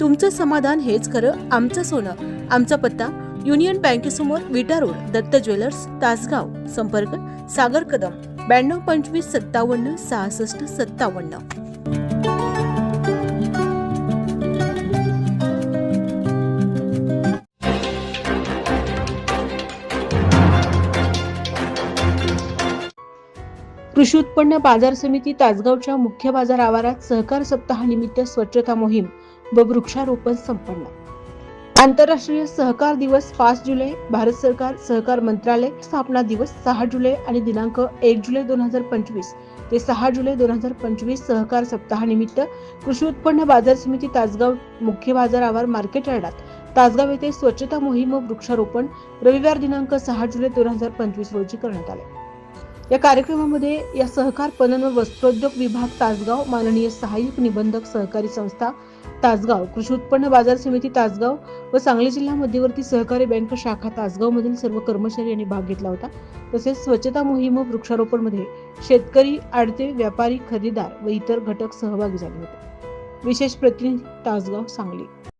तुमचं समाधान हेच खरं आमचं सोनं. आमचा पत्ता युनियन बँकेसमोर विटा रोड दत्त ज्वेलर्स तासगाव. संपर्क सागर कदम ब्याण्णव पंचवीस सत्तावन्न सहासष्ट सत्तावन्न. कृषी उत्पन्न बाजार समिती तासगावच्या मुख्य बाजार आवारात सहकार सप्ताहानिमित्त स्वच्छता मोहीम. व वृक्षारोपण संपन्न. आंतरराष्ट्रीय सहकार दिवस पाच जुलै भारत सरकार सहकार मंत्रालय स्थापना दिवस सहा जुलै आणि दिनांक एक जुलै दोन हजार पंचवीस. ते सहा जुलै दोन हजार पंचवीस सहकार सप्ताहानिमित्त कृषी उत्पन्न बाजार समिती तासगाव मुख्य बाजार मार्केट यार्डात तासगाव येथे स्वच्छता मोहीम व वृक्षारोपण रविवार दिनांक सहा जुलै दोन हजार पंचवीस रोजी करण्यात आले. या कार्यक्रमामध्ये या सहकार पणन व वस्त्रोद्योग विभाग तासगाव माननीय सहाय्यक निबंधक सहकारी संस्था तासगाव कृषी उत्पन्न बाजार समिती तासगाव व सांगली जिल्हा मध्यवर्ती सहकारी बँक शाखा तासगाव मधील सर्व कर्मचारी यांनी भाग घेतला होता. तसेच स्वच्छता मोहीम व वृक्षारोपणमध्ये शेतकरी आडते व्यापारी खरेदीदार व इतर घटक सहभागी झाले होते. विशेष प्रतिनिधी तासगाव सांगली.